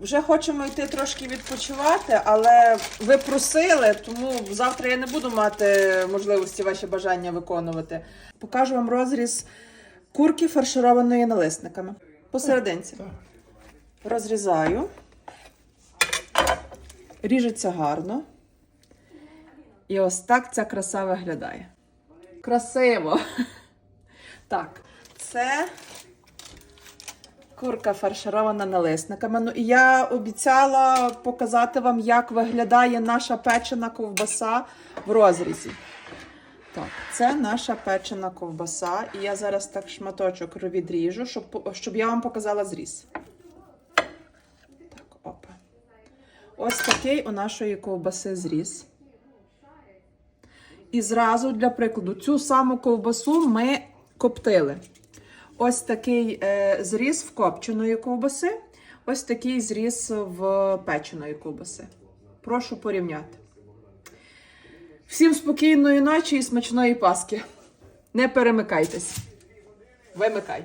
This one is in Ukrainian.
Вже хочемо йти трошки відпочивати, але ви просили, тому завтра я не буду мати можливості ваші бажання виконувати. Покажу вам розріз курки фаршированої налисниками. Посерединці. Розрізаю. Ріжеться гарно. І ось так ця краса виглядає. Красиво. Так, це курка фарширована налисниками. Ну і я обіцяла показати вам, як виглядає наша печена ковбаса в розрізі. Так, це наша печена ковбаса. І я зараз так шматочок відріжу, щоб, щоб я вам показала зріз. Так, опа. Ось такий у нашої ковбаси зріз. І зразу, для прикладу, цю саму ковбасу ми коптили. Ось такий е, зріз в копченої ковбаси, ось такий зріз в печеної ковбаси. Прошу порівняти. Всім спокійної ночі і смачної паски. Не перемикайтесь. Вимикай.